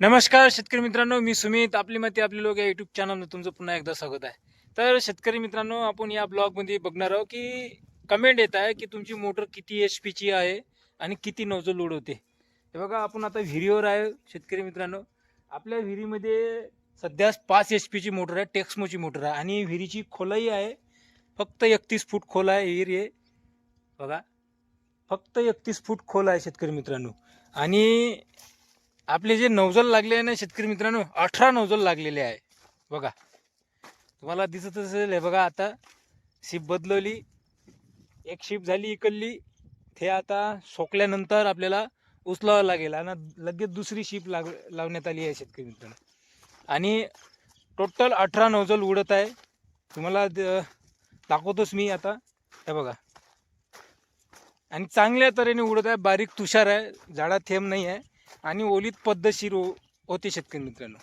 नमस्कार शेतकरी मित्रांनो मी सुमित. आपली माती आपले लोक या युट्यूब चॅनलमध्ये तुमचं पुन्हा एकदा स्वागत आहे. तर शेतकरी मित्रांनो आपण या ब्लॉगमध्ये बघणार आहोत की कमेंट येत आहे की तुमची मोटर किती एच पीची आहे आणि किती नोजल लोड होते. हे बघा आपण आता विहिरीवर आहे शेतकरी मित्रांनो. आपल्या विहिरीमध्ये सध्या पाच एच पीची मोटर आहे टेक्समोची मोटर आहे. आणि विहिरीची खोलही आहे. फक्त एकतीस फूट खोल आहे विहीर आहे बघा फक्त एकतीस फूट खोल आहे शेतकरी मित्रांनो. आणि आपले जे नवजल लागले आहे ना शेतकरी मित्रांनो अठरा नवजल लागलेले आहे. बघा तुम्हाला दिसत असेल हे बघा आता शिप बदलवली एक शिप झाली इकडली ते आता सोकल्यानंतर आपल्याला उचलावं लागेल आणि लगेच दुसरी शिप लाग लावण्यात आली आहे शेतकरी मित्रांनो. आणि टोटल अठरा नवजल उडत आहे. तुम्हाला दाखवतोच मी आता. हे बघा. आणि चांगल्या तऱ्हेने उडत आहे. बारीक तुषार आहे. झाडा थेंब नाही आहे. आणि ओलीत पद्धतशीर हो- होते शेतकरी मित्रांनो.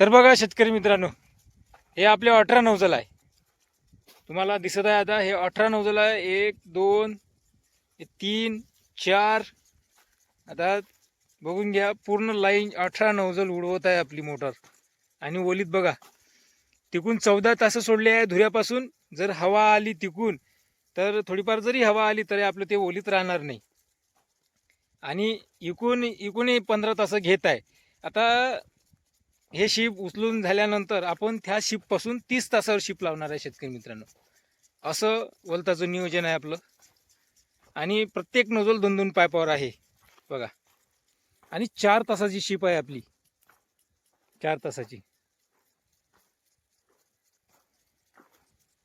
तर बघा शेतकरी मित्रांनो हे आपले अठरा नवजल आहे. तुम्हाला दिसत आहे आता हे अठरा नवजल आहे. एक दोन तीन चार. आता बघून घ्या पूर्ण लाईन अठरा नवजल उडवत आहे आपली मोटर. आणि ओलीत बघा तिकून चौदा तास सोडले आहे धुऱ्यापासून. जर हवा आली तिकून तर थोडीफार जरी हवा आली तरी आपलं ते ओलीत राहणार नाही. आणि इकून इकूनही पंधरा तास घेत आहे. आता हे शिप उचलून झाल्यानंतर आपण त्या शिपपासून तीस तासावर शिप लावणार आहे शेतकरी मित्रांनो. असं वलताचं नियोजन आहे आपलं. आणि प्रत्येक नोजल दोन दोन पायपावर आहे. बघा. आणि चार तासाची शिप आहे आपली. चार तासाची.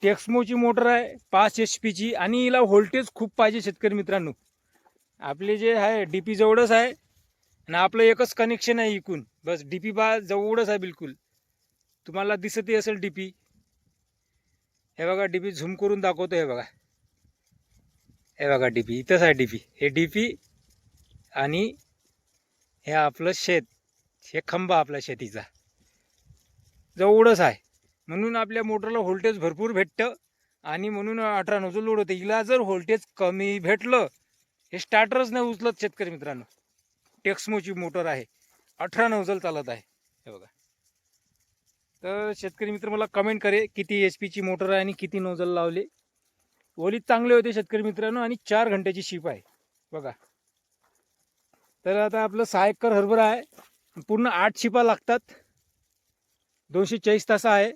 टेक्समोची मोटर आहे पाच एच पीची आणि हिला व्होल्टेज खूप पाहिजे शेतकरी मित्रांनो. आपले जे आहे डी पी जवळच आहे आणि आपलं एकच कनेक्शन आहे इकून. बस डी पी बा जवळच आहे बिलकुल. तुम्हाला दिसतही असेल डी पी हे बघा डी पी झूम करून दाखवतो हे बघा. हे बघा डी पी इथंच आहे डी पी हे डी पी आणि हे आपलं शेत. हे खंबा आपला शेतीचा. जवळच आहे. म्हणून आपल्या मोटरला व्होल्टेज भरपूर भेटतं आणि म्हणून अठरा नजूल लोड होते. हिला जर व्होल्टेज कमी भेटलं हे स्टार्टरच नाही उचलत शेतकरी मित्रांनो. टेक्समोची मोटर आहे. अठरा नौजल चालत आहे. हे बघा. तर शेतकरी मित्र मला कमेंट करे किती एच पीची मोटर आहे आणि किती नोजल लावले. ओलीत चांगले होते शेतकरी मित्रांनो आणि चार घंट्याची शिप आहे. बघा. तर आता आपलं सहा एकर हरभरा आहे. पूर्ण आठ शिपा लागतात. दोनशे चाळीस तास आहे.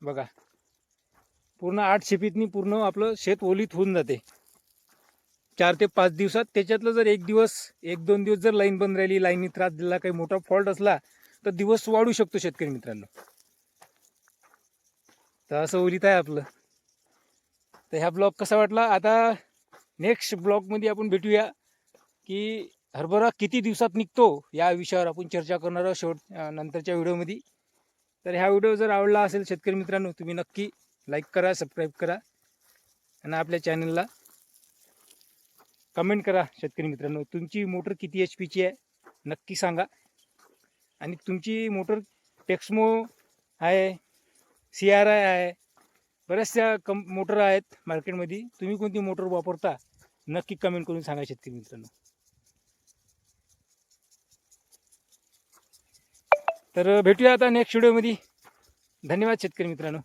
बघा. पूर्ण आठ शिपीतनी पूर्ण आपलं शेत ओलीत होऊन जाते. चार ते पाच दिवसात त्याच्यातलं जर एक दिवस एक दोन दिवस जर लाईन बंद राहिली लाईननी त्रास दिला काही मोठा फॉल्ट असला तर दिवस वाढू शकतो शेतकरी मित्रांनो. तर असं ओलीत आहे आपलं. तर ह्या ब्लॉग कसा वाटला? आता नेक्स्ट ब्लॉगमध्ये आपण भेटूया की हरभरा किती दिवसात निघतो या विषयावर आपण चर्चा करणार आहोत शेवट नंतरच्या व्हिडिओमध्ये तर ह्या व्हिडिओ जर आवडला असेल शेतकरी मित्रांनो तुम्ही नक्की लाईक करा सबस्क्राईब करा. आणि आपल्या चॅनलला कमेंट करा शेतकरी मित्रांनो. तुमची मोटर किती एच पीची आहे? नक्की सांगा. आणि तुमची मोटर टेक्समो आहे सी आर आय आहे बऱ्याचशा कम मोटर आहेत मार्केटमध्ये. तुम्ही कोणती मोटर वापरता? नक्की कमेंट करून सांगा शेतकरी मित्रांनो. तर भेटूया आता नेक्स्ट व्हिडिओमध्ये धन्यवाद शेतकरी मित्रांनो.